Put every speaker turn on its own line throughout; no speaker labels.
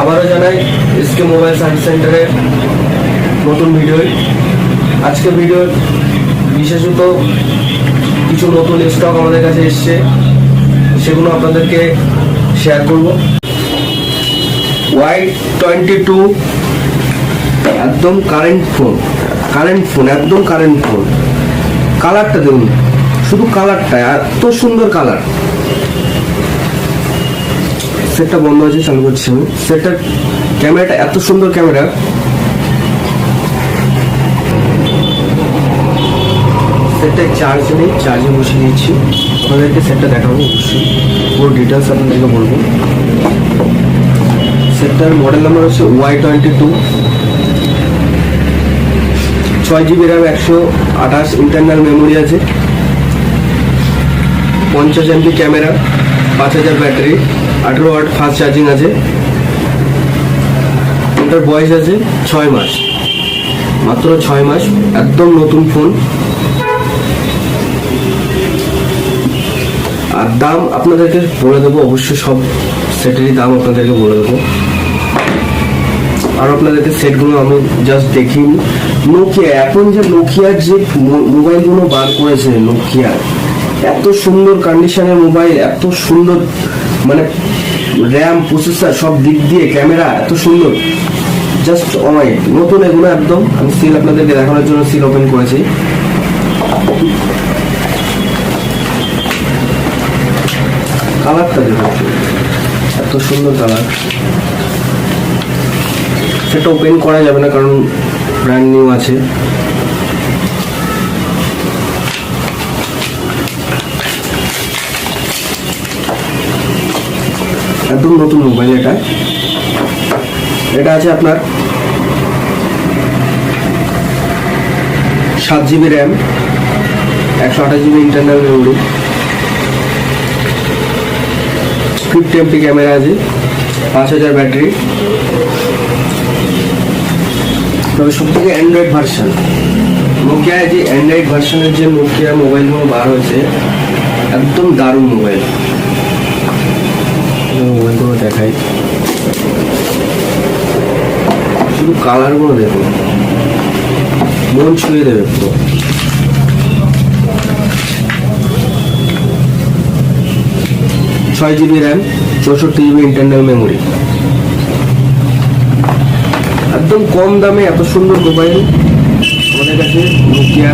আবারও জানাই, SK mobile service সেন্টারের নতুন ভিডিও। আজকে ভিডিওর বিশেষত কিছু নতুন স্টক আমাদের কাছে এসছে, সেগুলো আপনাদেরকে শেয়ার করব। ওয়াই টোয়েন্টি টু একদম কারেন্ট ফোন কারেন্ট ফোন একদম কারেন্ট ফোন কালারটা দেখুন, শুধু কালারটা এত সুন্দর কালার সেটটা বন্ধ আছে চালু করছি আমি। সেটটার ক্যামেরাটা, এত সুন্দর ক্যামেরা। সেটটা চার্জ নেই চার্জে বসে দিয়েছি। আপনাদেরকে সেটটা দেখাবো অবশ্যই। পুরো ডিটেলস আপনাদেরকে বলব। সেটটার মডেল নাম্বার হচ্ছে ওয়াই টোয়েন্টি টু ছয় জিবি র্যাম একশো আঠাশ ইন্টারনাল মেমোরি আছে। পঞ্চাশ এমপি ক্যামেরা পাঁচ হাজার ব্যাটারি, আঠেরো ওয়াট ফাস্ট চার্জিং আছে। এটার বয়স আছে ছয় মাস। মাত্র ছয় মাস, একদম নতুন ফোন। আর দাম আপনাদেরকে বলে দেবো, অবশ্যই সব সেটেরই দাম আপনাদেরকে বলে দেবো। আর আপনাদেরকে সেটগুলো আমি জাস্ট দেখি নোকিয়া এখন যে নোকিয়ার যে মোবাইলগুলো বার করেছে নোকিয়া এত সুন্দর কন্ডিশনের মোবাইল এত সুন্দর মানে র্যাম প্রসেসর সব দিক দিয়ে ক্যামেরা এত সুন্দর। জাস্ট অমাইট নতুন এগুলো একদম। আমি সিল আপনাদেরকে দেখানোর জন্য সিল ওপেন করেছি। কালারটা দেখুন। এত সুন্দর কালার সেটা ওপেন করা যাবে না কারণ ব্র্যান্ড নিউ আছে। একদম নতুন মোবাইল এটা। এটা আছে আপনার সাত জিবি র্যাম, একশো আঠাশ GB internal memory fifty MP camera আছে, পাঁচ হাজার ব্যাটারি তবে সব থেকে অ্যান্ড্রয়েড ভার্সন নোকিয়া যে অ্যান্ড্রয়েড ভার্সনের যে নোকিয়া মোবাইলগুলো বার হয়েছে, একদম দারুণ মোবাইল মোবাইলগুলো দেখাই। শুধু কালারগুলো দেখো। মন ছুঁয়ে দেবে পুরো। ছয় জিবি র্যাম চৌষট্টি জিবি ইন্টারনাল মেমোরি একদম কম দামে এত সুন্দর মোবাইল আমাদের কাছে নোকিয়া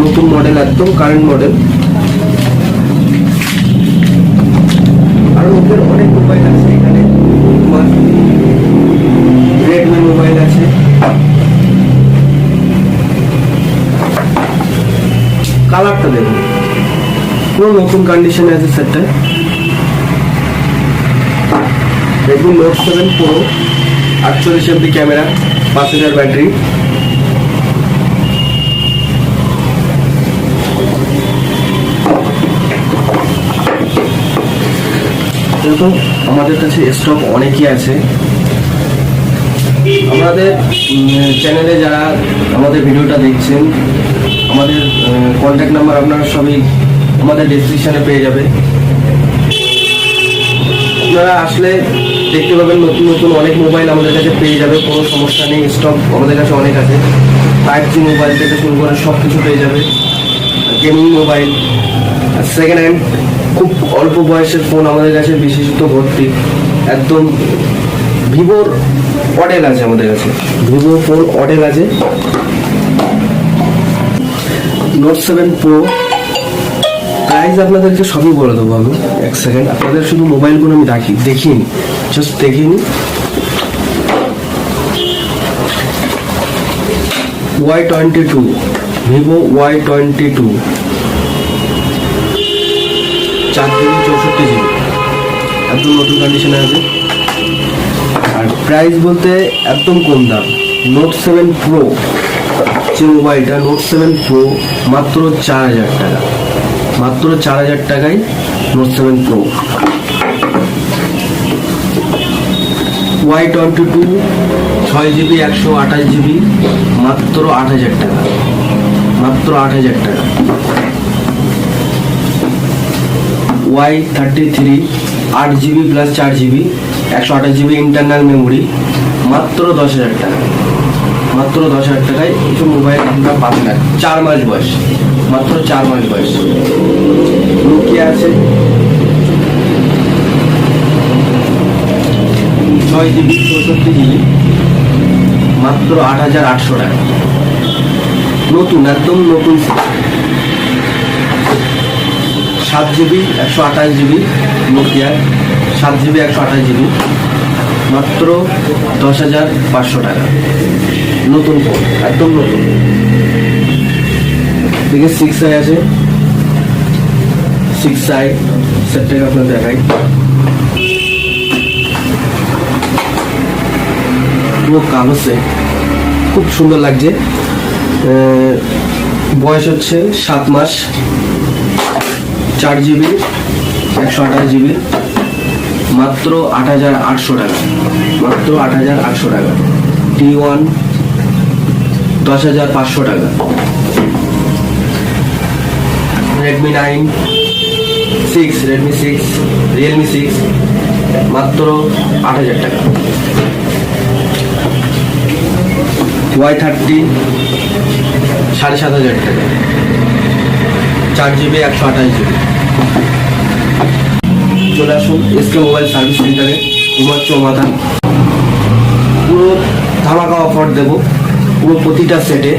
নতুন মডেল একদম কারেন্ট মডেল আর নোকিয়ার অনেক মোবাইল আছে এখানে। তোমার রেডমি মোবাইল আছে। কালারটা দেখুন পুরো নতুন কন্ডিশনে আছে সেটটা। রেডমি নোট সেভেন প্রো আটচল্লিশ এমপি ক্যামেরা পাঁচ হাজার ব্যাটারি যেহেতু আমাদের কাছে স্টক অনেকই আছে। আমাদের চ্যানেলে যারা আমাদের ভিডিওটা দেখছেন, আমাদের কন্ট্যাক্ট নাম্বার আপনারা সবই আমাদের ডিসক্রিপশানে পেয়ে যাবে। আপনারা আসলে দেখতে পাবেন নতুন নতুন অনেক মোবাইল আমাদের কাছে পেয়ে যাবে, কোনো সমস্যা নেই স্টক আমাদের কাছে অনেক আছে। ফাইভ জি মোবাইল থেকে শুরু করে সব কিছু পেয়ে যাবে গেমিং মোবাইল সেকেন্ড হ্যান্ড খুব অল্প বয়সের ফোন আমাদের কাছে বিশেষত ভর্তি। একদম ভিভোর অডেল আছে আমাদের কাছে। ভিভো ফোন অডেল আছে। নোট সেভেন প্রো প্রাইস আপনাদেরকে সবই বলে দেবো আমি, এক সেকেন্ড আপনাদের শুধু মোবাইলগুলো আমি রাখি, দেখিনি। জাস্ট দেখিনি। Y twenty two Vivo Y twenty two চার জিবি চৌষট্টি জিবি। একদম নতুন কন্ডিশনে আছে। আর প্রাইস বলতে একদম কম দাম। নোট সেভেন প্রো যে মোবাইলটা নোট সেভেন প্রো মাত্র চার হাজার টাকা। মাত্র চার হাজার টাকায় Note seven Pro Y twenty two ছয় জিবি, একশো আঠাশ জিবি, মাত্র আট হাজার টাকা। মাত্র আট হাজার টাকা। ওয়াই থার্টি থ্রি আট জিবি প্লাস চার জিবি একশো আঠাশ জিবি ইন্টারনাল মেমোরি মাত্র দশ হাজার টাকা। মাত্র দশ হাজার টাকায় এইসব মোবাইল আপনারা পাবেন না। চার মাস বয়স। মাত্র চার মাস বয়স। নোকিয়া আছে। ছয় জিবি চৌষট্টি জিবি মাত্র আট হাজার আটশো টাকা। নতুন, একদম নতুন সাত জিবি, একশো আঠাশ জিবি নোকিয়ার। সাত জিবি, একশো আঠাশ জিবি। মাত্র দশ হাজার পাঁচশো টাকা। নতুন ফোন একদম নতুন। দিকে সিক্স আই আছে। সিক্স আই সেটটাকে আপনার দেখাই। পুরো কাগজে খুব সুন্দর লাগছে। বয়স হচ্ছে সাত মাস। চার জিবি, একশো আঠাশ জিবি, মাত্র আট হাজার আটশো টাকা, মাত্র আট হাজার আটশো টাকা। টি ওয়ান দশ হাজার পাঁচশো টাকা। Redmi nine six Redmi six Realme six মাত্র আট হাজার টাকা। ওয়াই থার্টি সাড়ে সাত হাজার টাকা। চার জিবি একশো আঠাশ জিবি চলে আসুন এসকে মোবাইল সার্ভিস সেন্টারে কুমার চৌমাথা পুরো ধামাকা অফার দেবো। পুরো প্রতিটা সেটে